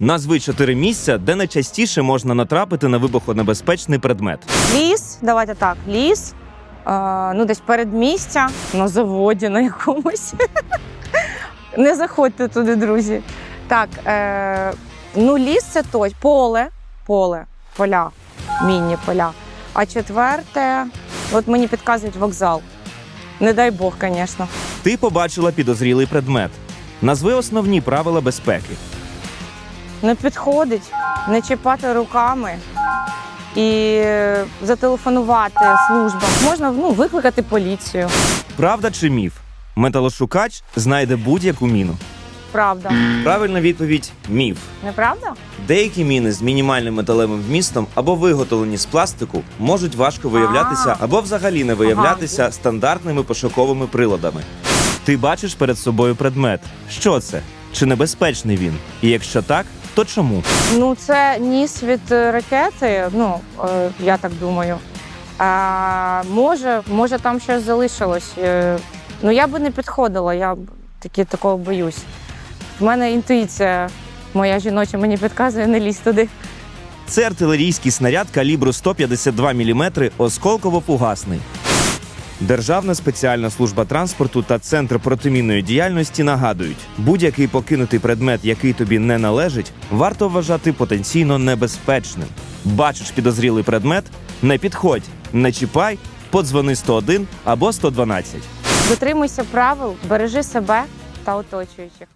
Назви чотири місця, де найчастіше можна натрапити на вибухонебезпечний предмет. Ліс, давайте так, ліс. Е, ну, десь передмістя на заводі на якомусь. Не заходьте туди, друзі. Так, е, ну ліс це той, поле, поле, поля, мінні поля. А четверте, от мені підказують вокзал. Не дай Бог, звісно. Ти побачила підозрілий предмет. Назви основні правила безпеки. Не підходить, не чіпати руками і зателефонувати службам. Можна ну, викликати поліцію. Правда чи міф? Металошукач знайде будь-яку міну. Правда. Правильна відповідь міф. Неправда? Деякі міни з мінімальним металевим вмістом або виготовлені з пластику можуть важко виявлятися або взагалі не виявлятися стандартними пошуковими приладами. Ти бачиш перед собою предмет. Що це? Чи небезпечний він? І якщо так, то чому? Ну, це ніс від е, ракети. Ну, е, я так думаю. А, може, може, там щось залишилось. Е, ну, я би не підходила, я б таки такого боюсь. В мене інтуїція моя жіноча мені підказує, не лізь туди. Це артилерійський снаряд калібру 152 мм осколково-фугасний. Державна спеціальна служба транспорту та центр протимінної діяльності нагадують, будь-який покинутий предмет, який тобі не належить, варто вважати потенційно небезпечним. Бачиш підозрілий предмет, не підходь, не чіпай, подзвони 101 або 112. Дотримуйся правил, бережи себе та оточуючих.